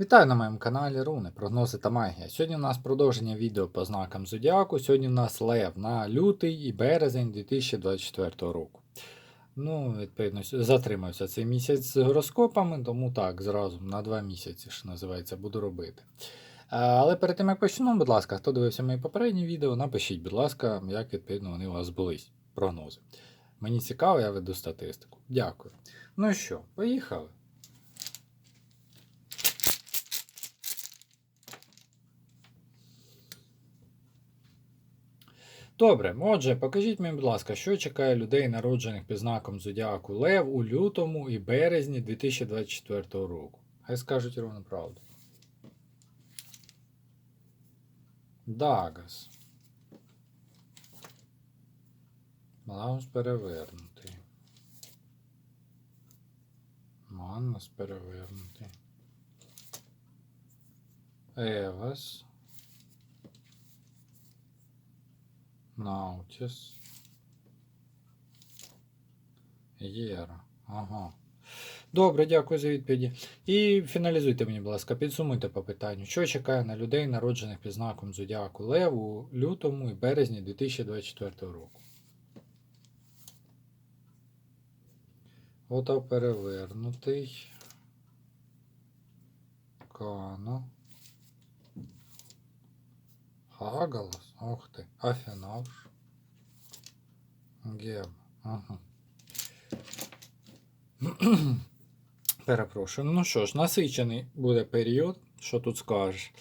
Вітаю на моєму каналі Руни, прогнози та магія. Сьогодні у нас продовження відео по знакам Зодіаку. Сьогодні у нас лев на лютий і березень 2024 року. Ну, відповідно, затримався цей місяць з гороскопами, тому так, зразу на два місяці, що називається, буду робити. Але перед тим як почну, будь ласка, хто дивився мої попередні відео, напишіть, будь ласка, як відповідно вони у вас були, прогнози. Мені цікаво, я веду статистику. Дякую. Ну що, поїхали. Добре, отже, покажіть мені, будь ласка, що чекає людей, народжених під знаком Зодіаку Лев у лютому і березні 2024 року. Хай скажуть ровно правду. Дагас. Маус перевернутий. Маннас перевернутий. Евас. Наутіс. Єра. Ага. Добре, дякую за відповіді. І фіналізуйте мені, будь ласка, підсумуйте по питанню, що чекає на людей, народжених під знаком Зодіаку Лев у лютому і березні 2024 року. Ото перевернутий. Кано. Хагалас. Ох ти. Афінаж. Геб. Ага. Перепрошую. Ну що ж, насичений буде період. Що тут скажеш?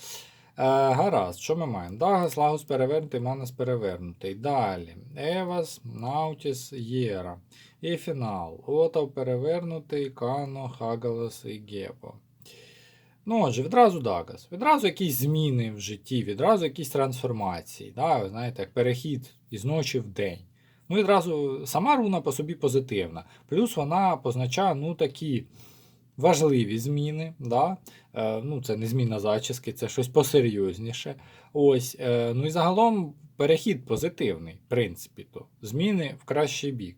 Е, гаразд, що ми маємо? Дагас, Лагус перевернутий, Манас перевернутий. Далі. Евас, Наутіс, Єра. І фінал. Отав перевернутий, Кано, Хагалас і Гебо. Ну, отже, відразу Дагас. Відразу якісь зміни в житті, відразу якісь трансформації. Да? Знаєте, як перехід із ночі в день. Ну, відразу сама руна по собі позитивна. Плюс вона позначає ну, такі важливі зміни. Да? Е, ну, Це не зміна зачіски, це щось посерйозніше. Ось, е, ну і загалом перехід позитивний, в принципі, то зміни в кращий бік.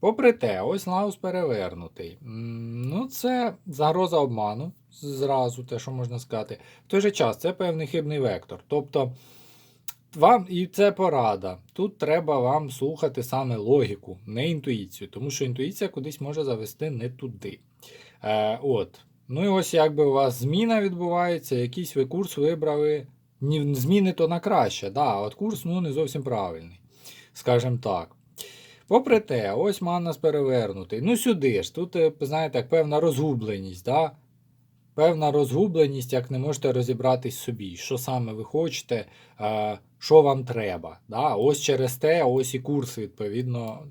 Попри те, ось Лаус перевернутий. Ну, це загроза обману, зразу те, що можна сказати. В той же час це певний хибний вектор. Тобто, вам і це порада. Тут треба вам слухати саме логіку, не інтуїцію, тому що інтуїція кудись може завести не туди. Е, от. Ну і ось якби у вас зміна відбувається, якийсь ви курс вибрали. Зміни то на краще, да, от курс ну, не зовсім правильний. Скажімо так. Попри те, ось Маннас перевернутий. Ну сюди ж, тут, е, знаєте, певна розгубленість, да? певна розгубленість, як не можете розібратись собі, що саме ви хочете, що вам треба. Да? Ось через те, ось і курс, відповідно,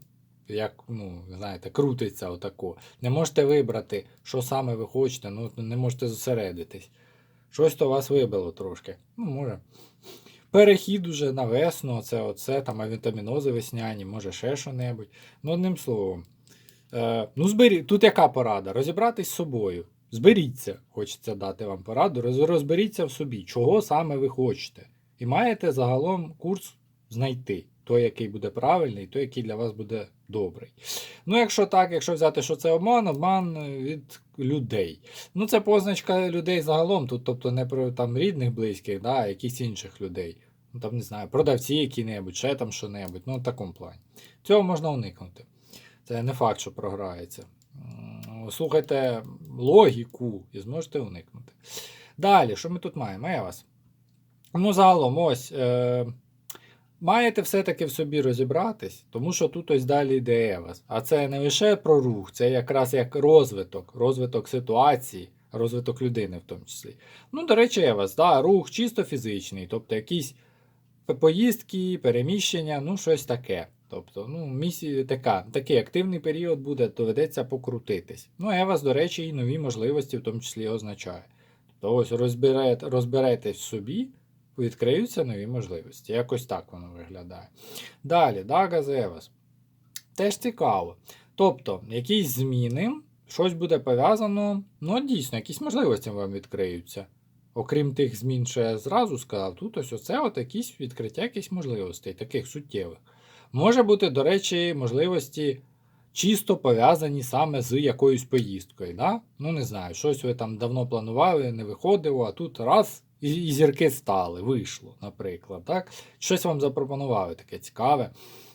як ну, знаєте, крутиться отако. Не можете вибрати, що саме ви хочете, ну не можете зосередитись. Щось то вас вибило трошки. Ну, може. Перехід уже на весну, це оце, там авітамінози весняні, може ще що-небудь. Ну, одним словом. Е, ну, збері... Тут яка порада? Розібратись з собою. Зберіться, хочеться дати вам пораду. Роз... Розберіться в собі, чого саме ви хочете. І маєте загалом курс знайти. Той, який буде правильний, той, який для вас буде добрий. Ну, якщо так, якщо взяти, що це обман, обман від людей. Ну, це позначка людей загалом, тут, тобто не про там рідних, близьких, да, а якісь інших людей. Ну, там, не знаю, продавці які-небудь, ще там що-небудь, ну, в такому плані. Цього можна уникнути. Це не факт, що програється. Слухайте логіку і зможете уникнути. Далі, що ми тут маємо? Евас. Ну, загалом, ось. Е- Маєте все-таки в собі розібратись, тому що тут ось далі йде Евас. А це не лише про рух, це якраз як розвиток, розвиток ситуації, розвиток людини в тому числі. Ну, до речі, Евас, да, рух чисто фізичний, тобто якісь поїздки, переміщення, ну щось таке. Тобто, ну, місія така, такий активний період буде, доведеться покрутитись. Ну, Евас, до речі, і нові можливості в тому числі означає. Тобто ось розбере, розберетесь собі, відкриються нові можливості. Якось так воно виглядає. Далі, Дага Зевас. Теж цікаво. Тобто, якісь зміни, щось буде пов'язано, ну, дійсно, якісь можливості вам відкриються. Окрім тих змін, що я зразу сказав, тут ось оце от якісь відкриття якихось можливостей, таких суттєвих. Може бути, до речі, можливості чисто пов'язані саме з якоюсь поїздкою. Да? Ну, не знаю, щось ви там давно планували, не виходило, а тут раз і, зірки стали, вийшло, наприклад. Так? Щось вам запропонували таке цікаве,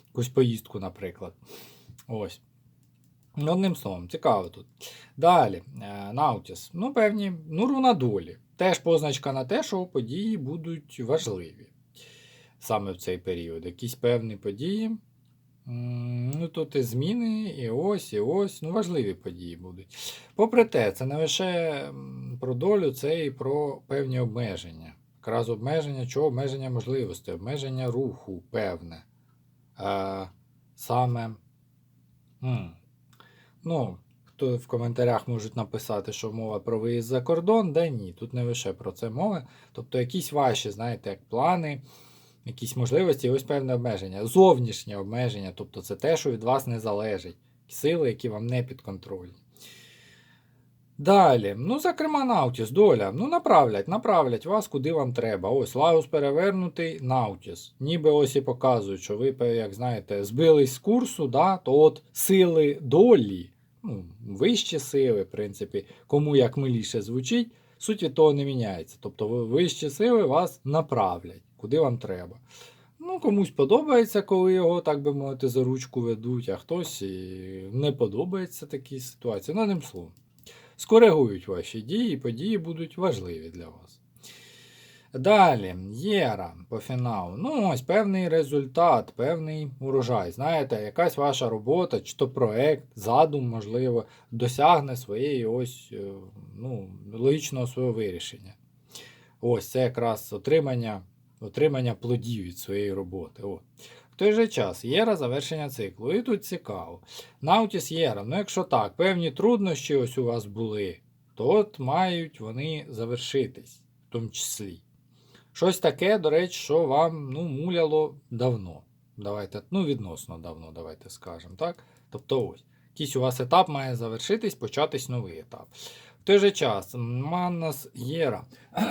якусь поїздку, наприклад. Ось. Одним словом, цікаво тут. Далі, е, Наутіс. Ну, певні, ну, руна долі. Теж позначка на те, що події будуть важливі саме в цей період. Якісь певні події. Ну, тут і зміни, і ось, і ось. Ну, важливі події будуть. Попри те, це не лише про долю, це і про певні обмеження. Якраз обмеження, чого? Обмеження можливостей, обмеження руху певне. А, саме. Ну, в коментарях можуть написати, що мова про виїзд за кордон, да ні, тут не лише про це мова. Тобто якісь ваші, знаєте, як плани, якісь можливості, ось певне обмеження. Зовнішнє обмеження, тобто це те, що від вас не залежить. Сили, які вам не підконтрольні. Далі, ну, зокрема, Наутіс, доля. Ну, направлять, направлять вас, куди вам треба. Ось Лагус перевернутий Наутіс. Ніби ось і показують, що ви, як знаєте, збились з курсу, да, то от сили долі, ну, вищі сили, в принципі, кому як миліше звучить, суть від того не міняється. Тобто ви- вищі сили вас направлять, куди вам треба. Ну, комусь подобається, коли його, так би мовити, за ручку ведуть, а хтось і не подобається такі ситуації. Ну, одним словом скоригують ваші дії, події будуть важливі для вас. Далі, Єра по фіналу. Ну, ось певний результат, певний урожай. Знаєте, якась ваша робота, чи то проект, задум, можливо, досягне своєї ось, е, ну, логічного свого вирішення. Ось це якраз отримання, отримання плодів від своєї роботи. О. В той же час Єра завершення циклу. І тут цікаво. Наутіс Єра, ну якщо так, певні труднощі ось у вас були, то от мають вони завершитись, в тому числі. Щось таке, до речі, що вам ну, муляло давно. Давайте, ну, відносно давно, давайте скажемо. так? Тобто ось, якийсь у вас етап має завершитись, початись новий етап. В той же час, Маннас Єра.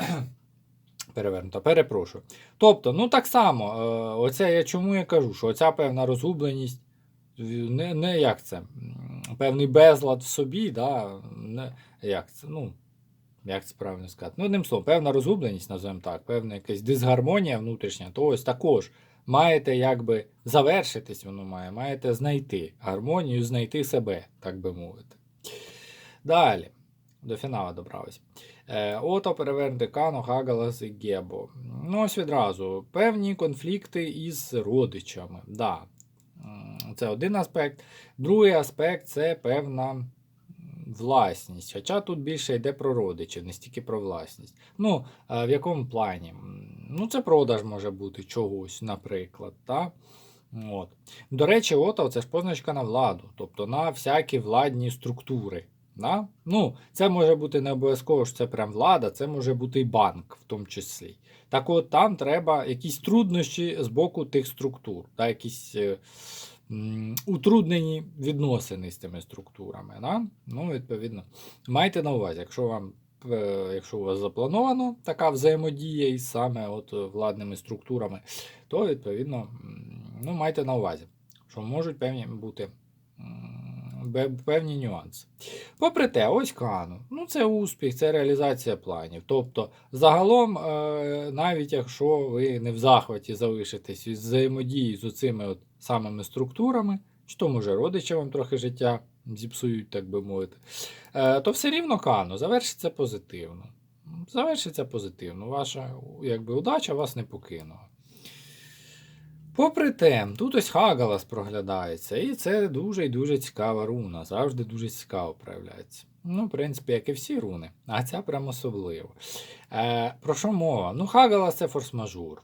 Перевернуто, перепрошую. Тобто, ну так само, е, оце я чому я кажу, що оця певна розгубленість, не, не як це, певний безлад в собі, да, не, як це, ну, як це правильно сказати? Ну, одним словом, певна розгубленість, називаємо так, певна якась дисгармонія внутрішня, то ось також маєте якби завершитись, воно має, маєте знайти гармонію, знайти себе, так би мовити. Далі, до фіналу добрались. Е, Ото перевернути Кано, Хагалас і Гебо. Ну, ось відразу. Певні конфлікти із родичами. Да. Це один аспект. Другий аспект це певна власність. Хоча тут більше йде про родичів, не стільки про власність. Ну, е, в якому плані? Ну, це продаж може бути чогось, наприклад. Та? От. До речі, ото це ж позначка на владу, тобто на всякі владні структури. Да? Ну, це може бути не обов'язково, що це прям влада, це може бути і банк в тому числі. Так от там треба якісь труднощі з боку тих структур, да? якісь е, утруднені відносини з цими структурами. Да? Ну, відповідно, майте на увазі, якщо вам. е, Якщо у вас заплановано така взаємодія із саме от владними структурами, то відповідно ну, майте на увазі, що можуть певні бути певні нюанси. Попри те, ось Кану. Ну, це успіх, це реалізація планів. Тобто, загалом, е, навіть якщо ви не в захваті залишитесь від взаємодії з оцими от самими структурами, чи то може родичі вам трохи життя зіпсують, так би мовити, е, то все рівно Кану завершиться позитивно. Завершиться позитивно. Ваша якби, удача вас не покинула. Попри те, тут ось Хагалас проглядається, і це дуже і дуже цікава руна. Завжди дуже цікаво проявляється. Ну, в принципі, як і всі руни, а ця прям особливо. Е, про що мова? Ну, Хагалас це форс-мажор.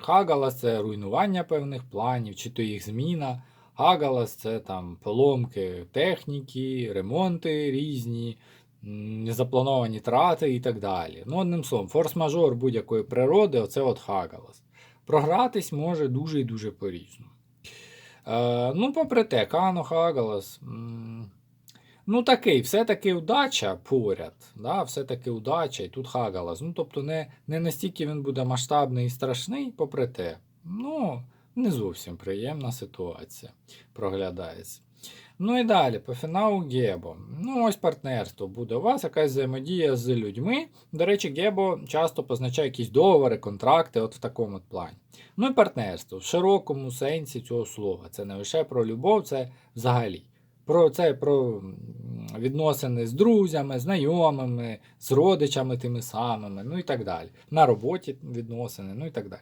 Хагалас це руйнування певних планів, чи то їх зміна. Хагалас це там поломки техніки, ремонти різні, незаплановані трати і так далі. Ну, одним словом, форс-мажор будь-якої природи оце от Хагалас програтись може дуже і дуже по-різному. Е, ну, попри те, Кано Хагалас. Ну, такий, все-таки удача поряд. Да, Все-таки удача, і тут Хагалас. Ну, тобто, не, не настільки він буде масштабний і страшний, попри те. Ну, не зовсім приємна ситуація проглядається. Ну і далі, по фіналу Гебо. Ну, ось партнерство буде у вас, якась взаємодія з людьми. До речі, Гебо часто позначає якісь договори, контракти, от в такому плані. Ну і партнерство в широкому сенсі цього слова. Це не лише про любов, це взагалі. Про це про відносини з друзями, знайомими, з родичами тими самими, ну і так далі. На роботі відносини, ну і так далі.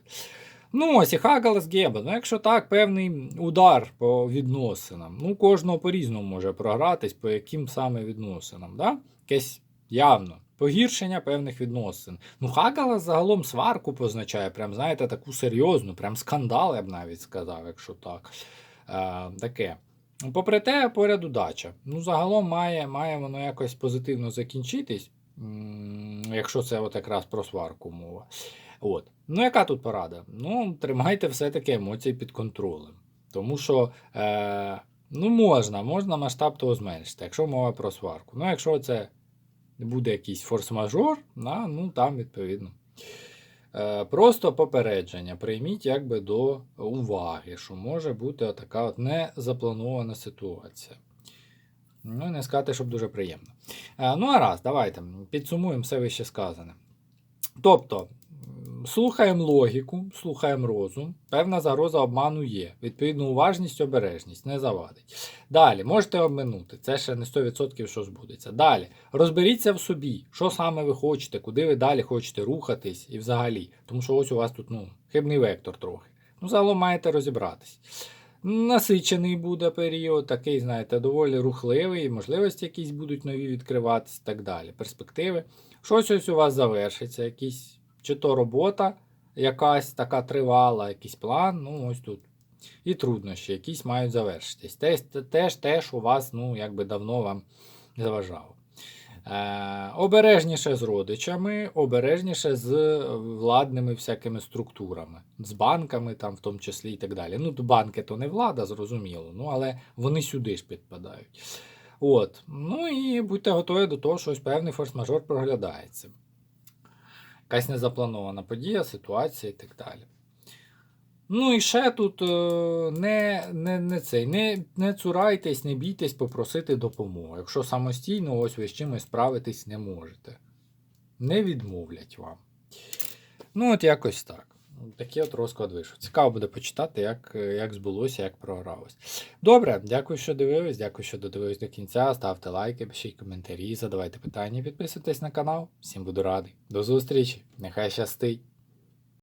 Ну, ось і Хагалас Геба. Ну, якщо так, певний удар по відносинам. Ну, кожного по-різному може програтись, по яким саме відносинам. Да? Якесь явно погіршення певних відносин. Ну, Хагалас загалом сварку позначає, прям, знаєте, таку серйозну, прям скандал, я б навіть сказав, якщо так. Е, таке. Попри те, поряд удача. Ну, загалом має, має воно якось позитивно закінчитись, якщо це от якраз про сварку мова. От. Ну, яка тут порада? Ну, тримайте все-таки емоції під контролем. Тому що е, ну, можна, можна масштаб того зменшити, якщо мова про сварку. Ну, якщо це буде якийсь форс-мажор, ну там відповідно. Е, просто попередження. Прийміть якби до уваги, що може бути така от незапланована ситуація. Ну, не сказати, щоб дуже приємно. Е, ну, а раз, давайте підсумуємо все вище сказане. Тобто, слухаємо логіку, слухаємо розум, певна загроза обману є. Відповідно, уважність, обережність не завадить. Далі, можете обминути, це ще не 100% що збудеться. Далі, розберіться в собі, що саме ви хочете, куди ви далі хочете рухатись і взагалі. Тому що ось у вас тут ну, хибний вектор трохи. Ну, загалом маєте розібратись. Насичений буде період, такий, знаєте, доволі рухливий, можливості якісь будуть нові відкриватись і так далі. Перспективи. Щось ось у вас завершиться, якісь, чи то робота якась така тривала, якийсь план, ну ось тут. І труднощі, якісь мають завершитись. Теж, теж, теж у вас, ну, якби давно вам заважало. Е, обережніше з родичами, обережніше з владними всякими структурами, з банками, там, в тому числі і так далі. Ну, банки то не влада, зрозуміло, ну, але вони сюди ж підпадають. От. Ну і будьте готові до того, що ось певний форс-мажор проглядається. Якась незапланована подія, ситуація і так далі. Ну і ще тут е, не, не, не, цей, не, не цурайтесь, не бійтесь попросити допомогу. Якщо самостійно ось ви з чимось справитись не можете. Не відмовлять вам. Ну, от якось так. Такий от розклад вийшов. Цікаво буде почитати, як, як збулося, як програлось. Добре, дякую, що дивились, дякую, що додивились до кінця. Ставте лайки, пишіть коментарі, задавайте питання, підписуйтесь на канал. Всім буду радий. До зустрічі! Нехай щастить!